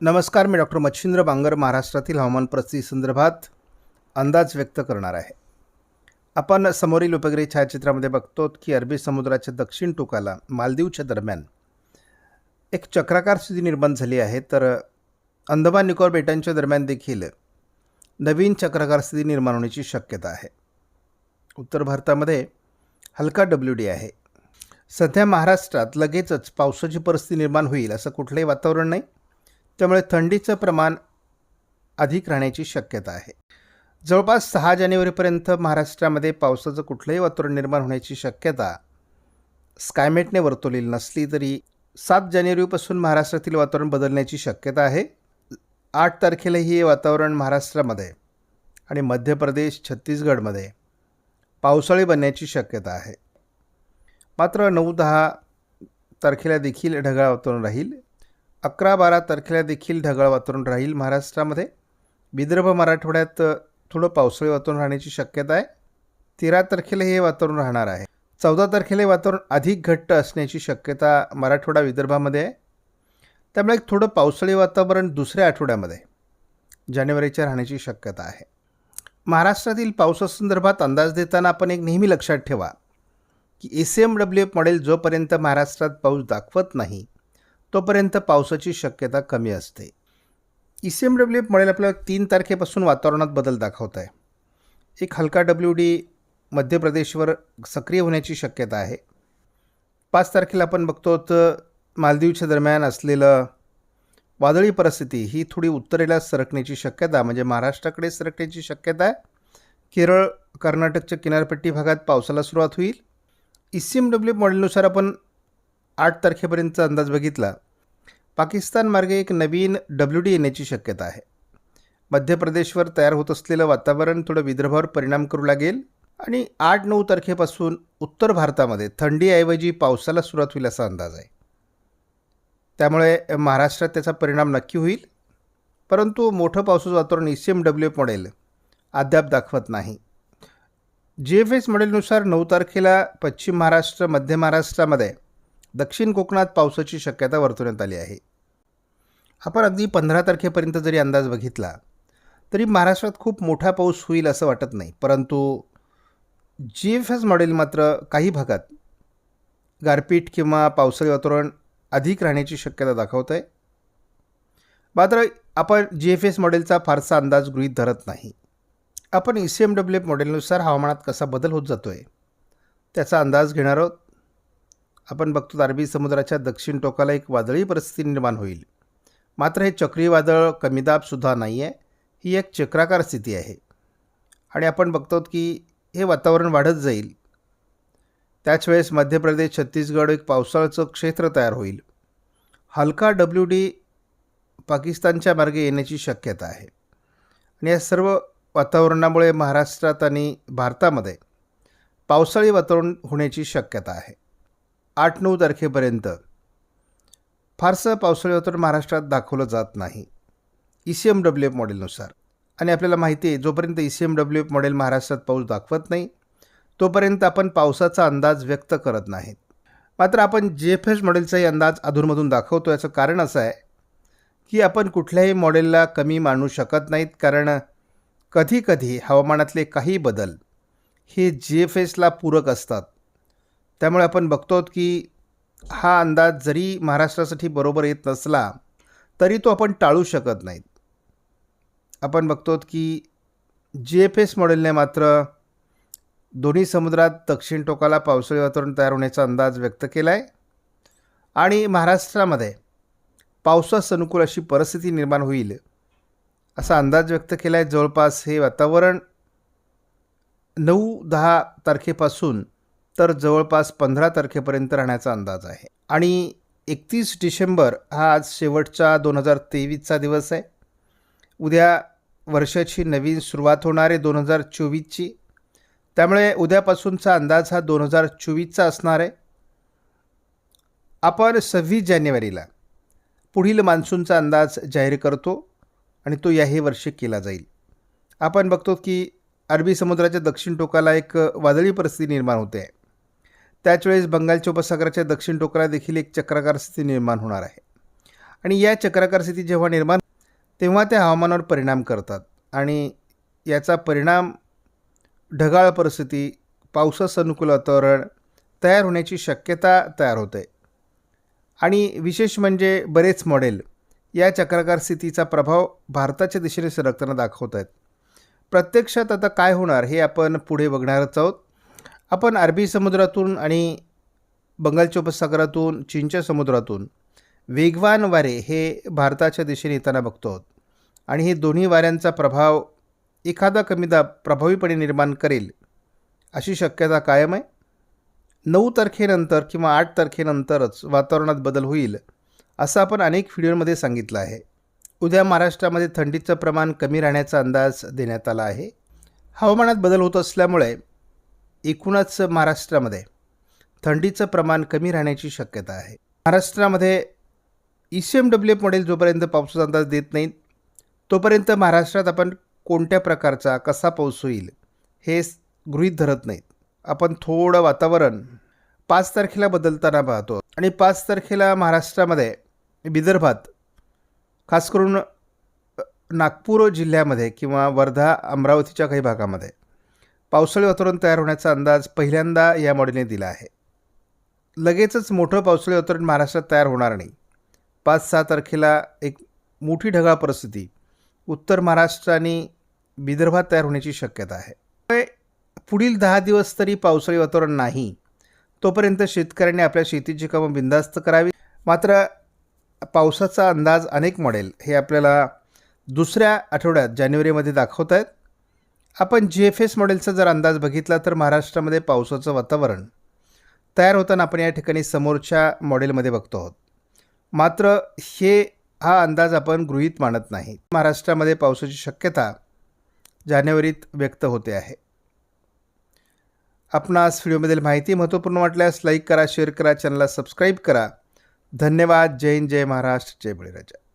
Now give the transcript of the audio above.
नमस्कार मी डॉक्टर मच्छिंद्र बांगर महाराष्ट्रातील हवामान परिस्थिती संदर्भात अंदाज व्यक्त करणार आहे. आपण समोरील उपग्रही छायाचित्रामध्ये बघतो की अरबी समुद्राच्या दक्षिण टोकाला मालदीवच्या दरम्यान एक चक्राकार स्थिती निर्माण झाली आहे. तर अंदमान निकोबार बेटांच्या दरम्यान देखील नवीन चक्राकार स्थिती निर्माण होण्याची शक्यता आहे. उत्तर भारतामध्ये हलका डब्ल्यू डी आहे. सध्या महाराष्ट्रात लगेचच पावसाची परिस्थिती निर्माण होईल असं कुठलंही वातावरण नाही. त्यामुळे थंडीचं प्रमाण अधिक राहण्याची शक्यता आहे. जवळपास सहा जानेवारीपर्यंत महाराष्ट्रामध्ये पावसाचं कुठलंही वातावरण निर्माण होण्याची शक्यता स्कायमेटने वर्तवलेली नसली तरी सात जानेवारीपासून महाराष्ट्रातील वातावरण बदलण्याची शक्यता आहे. आठ तारखेलाही हे वातावरण महाराष्ट्रामध्ये आणि मध्य प्रदेश छत्तीसगडमध्ये पावसाळी बनण्याची शक्यता आहे. मात्र नऊ दहा तारखेला देखील ढगाळ वातावरण राहील. अकरा बारा तारखेला देखील ढगाळ वातावरण राहील महाराष्ट्रामध्ये. विदर्भ मराठवाड्यात थोडं पावसाळी वातावरण राहण्याची शक्यता आहे. तेरा तारखेला हे वातावरण राहणार आहे. चौदा तारखेला हे वातावरण अधिक घट्ट असण्याची शक्यता मराठवाडा विदर्भामध्ये आहे. त्यामुळे एक थोडं पावसाळी वातावरण दुसऱ्या आठवड्यामध्ये जानेवारीच्या राहण्याची शक्यता आहे. महाराष्ट्रातील पावसासंदर्भात अंदाज देताना आपण एक नेहमी लक्षात ठेवा की A C M W F model जोपर्यंत महाराष्ट्रात पाऊस दाखवत नाही तोपर्यंत पावसाची शक्यता कमी असते. E C M W F model आपल्याला तीन तारखेपासून वातावरणात बदल दाखवत आहे. एक हलका डब्ल्यू डी मध्य प्रदेशवर सक्रिय होण्याची शक्यता आहे. पाच तारखेला आपण बघतो तर मालदीवच्या दरम्यान असलेलं वादळी परिस्थिती ही थोडी उत्तरेला सरकण्याची शक्यता म्हणजे महाराष्ट्राकडे सरकण्याची शक्यता आहे. केरळ कर्नाटकच्या किनारपट्टी भागात पावसाला सुरुवात होईल. ई सी एम डब्ल्यू मॉडेलनुसार आपण आठ तारखेपर्यंतचा अंदाज बघितला पाकिस्तानमार्गे एक नवीन डब्ल्यू डी येण्याची शक्यता आहे. मध्य प्रदेशवर तयार होत असलेलं वातावरण थोडं विदर्भावर परिणाम करू लागेल आणि आठ नऊ तारखेपासून उत्तर भारतामध्ये थंडीऐवजी पावसाला सुरुवात होईल असा अंदाज आहे. त्यामुळे महाराष्ट्रात त्याचा परिणाम नक्की होईल परंतु मोठं पावसाचं वातावरण E C M W model अद्याप दाखवत नाही. जी एफ एस मॉडेलनुसार नऊ तारखेला पश्चिम महाराष्ट्र मध्य महाराष्ट्रामध्ये दक्षिण कोकणात पावसाची शक्यता वर्तवण्यात आली आहे. आपण अगदी पंधरा तारखेपर्यंत जरी अंदाज बघितला तरी महाराष्ट्रात खूप मोठा पाऊस होईल असं वाटत नाही. परंतु जी एफ एस मॉडेल मात्र काही भागात गारपीट किंवा पावसाळी वातावरण अधिक राहण्याची शक्यता दाखवत आहे मात्र आपण जी एफ एस मॉडेलचा फारसा अंदाज गृहीत धरत नाही. आपण E C M W F मॉडेलनुसार हवामानात कसा बदल होत जातो आहे त्याचा अंदाज घेणार आहोत. आपण बघतो अरबी समुद्राच्या दक्षिण टोकाला एक वादळी परिस्थिती निर्माण होईल. मात्र हे चक्रीवादळ कमीदाबसुद्धा नाही आहे ही एक चक्राकार स्थिती आहे. आणि आपण बघतो की हे वातावरण वाढत जाईल. त्याच वेळेस मध्य प्रदेश छत्तीसगड एक पावसाळ्याचं क्षेत्र तयार होईल. हलका डब्ल्यू डी पाकिस्तानच्या मार्गे येण्याची शक्यता आहे. आणि या सर्व वातावरणामुळे महाराष्ट्रात आणि भारतामध्ये पावसाळी वातावरण होण्याची शक्यता आहे. आठ नऊ तारखेपर्यंत. फारसं पावसाळी वातावरण महाराष्ट्रात दाखवलं जात नाही. E C M W F मॉडेलनुसार. आणि आपल्याला माहिती आहे जोपर्यंत E C M W F model महाराष्ट्रात पाऊस दाखवत नाही तोपर्यंत आपण पावसाचा अंदाज व्यक्त करत नाहीत. मात्र आपण जे एफ एस मॉडेलचाही अंदाज अधूनमधून दाखवतो याचं कारण असं आहे की आपण कुठल्याही मॉडेलला कमी मानू शकत नाहीत कारण कधीकधी हवामानातले काही बदल हे जी एफ एसला पूरक असतात. त्यामुळे आपण बघतो की हा अंदाज जरी महाराष्ट्रासाठी बरोबर येत नसला तरी तो आपण टाळू शकत नाहीत. आपण बघतो की जी एफ एस मॉडेलने मात्र दोन्ही समुद्रात दक्षिण टोकाला पावसाळी वातावरण तयार होण्याचा अंदाज व्यक्त केला आहे आणि महाराष्ट्रामध्ये पावसास अनुकूल अशी परिस्थिती निर्माण होईल असा अंदाज व्यक्त केला आहे जवळपास हे वातावरण नऊ दहा तारखेपासून तर जवळपास पंधरा तारखेपर्यंत राहण्याचा अंदाज आहे. आणि एकतीस डिसेंबर हा आज शेवटचा दोन हजार तेवीसचा दिवस आहे. उद्या वर्षाची नवीन सुरुवात होणार आहे दोन हजार चोवीसची. त्यामुळे उद्यापासूनचा अंदाज हा दोन हजार चोवीसचा असणार आहे. आपण सव्वीस जानेवारीला पुढील मान्सूनचा अंदाज जाहीर करतो आणि तो याही वर्षी केला जाईल. आपण बघतो की अरबी समुद्राच्या दक्षिण टोकाला एक वादळी परिस्थिती निर्माण होते. आहे त्याच वेळेस बंगालच्या उपसागराच्या दक्षिण टोकाला देखील एक चक्राकार स्थिती निर्माण होणार आहे. आणि या चक्राकार स्थिती जेव्हा निर्माण तेव्हा त्या हवामानावर परिणाम करतात. आणि याचा परिणाम ढगाळ परिस्थिती पावसास अनुकूल वातावरण तयार होण्याची शक्यता तयार होते. आणि विशेष म्हणजे बरेच मॉडेल या चक्राकार स्थितीचा प्रभाव भारताच्या दिशेने सरकताना दाखवत आहेत प्रत्यक्षात आता काय होणार हे आपण पुढे बघणारच आहोत. आपण अरबी समुद्रातून आणि बंगालच्या उपसागरातून चीनच्या समुद्रातून वेगवान वारे हे भारताच्या दिशेने येताना बघतो आहोत. आणि हे दोन्ही वाऱ्यांचा प्रभाव एखादा कमीदा प्रभावीपणे निर्माण करेल अशी शक्यता कायम आहे. नऊ तारखेनंतर किंवा आठ तारखेनंतरच वातावरणात बदल होईल असं आपण अनेक व्हिडिओमध्ये सांगितलं आहे. उद्या महाराष्ट्रामध्ये थंडीचं प्रमाण कमी राहण्याचा अंदाज देण्यात आला आहे. हवामानात बदल होत असल्यामुळे एकूणच महाराष्ट्रामध्ये थंडीचं प्रमाण कमी राहण्याची शक्यता आहे. महाराष्ट्रामध्ये E C M W F model जोपर्यंत पावसाचा अंदाज देत नाहीत तोपर्यंत महाराष्ट्रात आपण कोणत्या प्रकारचा कसा पाऊस होईल हे गृहीत धरत नाहीत. आपण थोडं वातावरण पाच तारखेला बदलताना पाहतो आणि पाच तारखेला महाराष्ट्रामध्ये विदर्भात खास करून नागपूर जिल्ह्यामध्ये किंवा वर्धा अमरावतीच्या काही भागामध्ये पावसाळी वातावरण तयार होण्याचा अंदाज पहिल्यांदा या मॉडेलने दिला आहे. लगेचच मोठं पावसाळी वातावरण महाराष्ट्रात तयार होणार नाही. पाच सहा तारखेला एक मोठी ढगाळ परिस्थिती उत्तर महाराष्ट्र आणि विदर्भात तयार होण्याची शक्यता आहे. त्यामुळे पुढील दहा दिवस तरी पावसाळी वातावरण नाही तोपर्यंत शेतकऱ्यांनी आपल्या शेतीची कामं बिंदास्त करावी. मात्र पावसाचा अंदाज अनेक मॉडेल हे आपल्याला दुसऱ्या आठवड्यात जानेवारीमध्ये दाखवत आहेत आपण जी एफ एस मॉडेलचा जर अंदाज बघितला तर महाराष्ट्रामध्ये पावसाचं वातावरण तयार होताना आपण या ठिकाणी समोरच्या मॉडेलमध्ये बघतो आहोत. मात्र हे हा अंदाज आपण गृहीत मानत नाही. महाराष्ट्रामध्ये पावसाची शक्यता जानेवारीत व्यक्त होते आहे. आपणास व्हिडिओमधील माहिती महत्त्वपूर्ण वाटल्यास लाईक करा शेअर करा चॅनलला सबस्क्राईब करा. धन्यवाद. जय हिंद जय महाराष्ट्र जय बळीराजा.